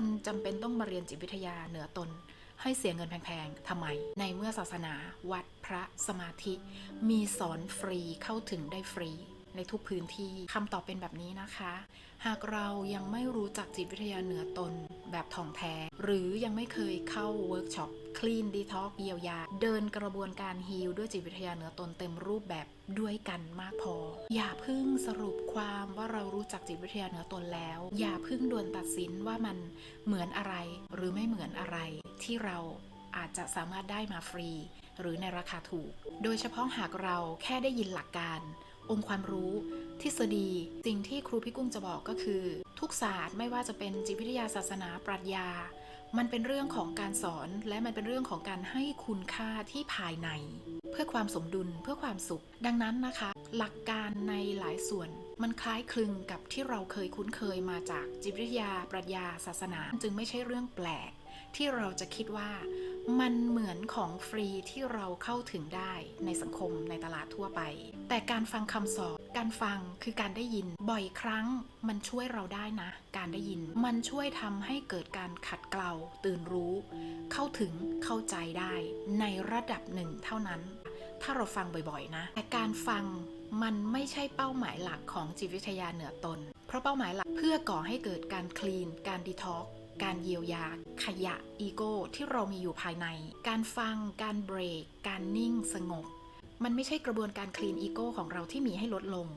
คนจำเป็นต้องมาเรียนจิตวิทยาเหนือตน ให้เสียเงินแพงๆทำไม ในเมื่อศาสนาวัดพระสมาธิ มีสอนฟรีเข้าถึงได้ฟรี ในทุกพื้นที่คำตอบเป็นแบบนี้นะคะ หากเรายังไม่รู้จักจิตวิทยาเหนือตนแบบถ่องแท้ หรือยังไม่เคยเข้าเวิร์กช็อปคลีนดีท็อกเยียวยา เดินกระบวนการฮีลด้วยจิตวิทยาเหนือตนเต็มรูปแบบด้วยกันมากพอ อย่าพึ่งสรุปความว่าเรารู้จักจิตวิทยาเหนือตนแล้ว อย่าพึ่งด่วนตัดสินว่ามันเหมือนอะไรหรือไม่เหมือนอะไรที่เราอาจจะสามารถได้มาฟรี หรือในราคาถูก โดยเฉพาะหากเราแค่ได้ยินหลักการ องค์ความรู้ ทฤษฎี สิ่งที่ครูพี่กุ้งจะบอกก็คือ ทุกศาสตร์ไม่ว่าจะเป็นจิตวิทยาศาสนาปรัชญา มันเป็นเรื่องของการสอนและมันเป็นเรื่องของการให้คุณค่าที่ภายใน เพื่อความสมดุลเพื่อความสุข ดังนั้นนะคะ หลักการในหลายส่วน มันคล้ายคลึงกับที่เราเคยคุ้นเคยมาจากจิตวิทยา ปรัชญา ศาสนา จึงไม่ใช่เรื่องแปลก ที่เราจะคิดว่า มันเหมือนของฟรีที่เราเข้าถึงได้ในสังคมในตลาดทั่วไป แต่การฟังคำสอน การฟังคือการได้ยิน บ่อยครั้งมันช่วยเราได้นะ การได้ยิน มันช่วยทำให้เกิดการขัดเกลาตื่นรู้ เข้าถึงเข้าใจได้ ในระดับหนึ่งเท่านั้น ถ้าเราฟังบ่อยๆ นะ แต่การฟังมันไม่ใช่เป้าหมายหลักของจิตวิทยาเหนือตน เพราะเป้าหมายหลักเพื่อก่อให้เกิดการคลีน การดีท็อก การเยียวยา ขยะอีโก้ที่เรามีอยู่ภายใน การฟัง การเบรก การนิ่งสงบ มันไม่ใช่กระบวนการคลีนอีโก้ของเราที่มีให้ลดลง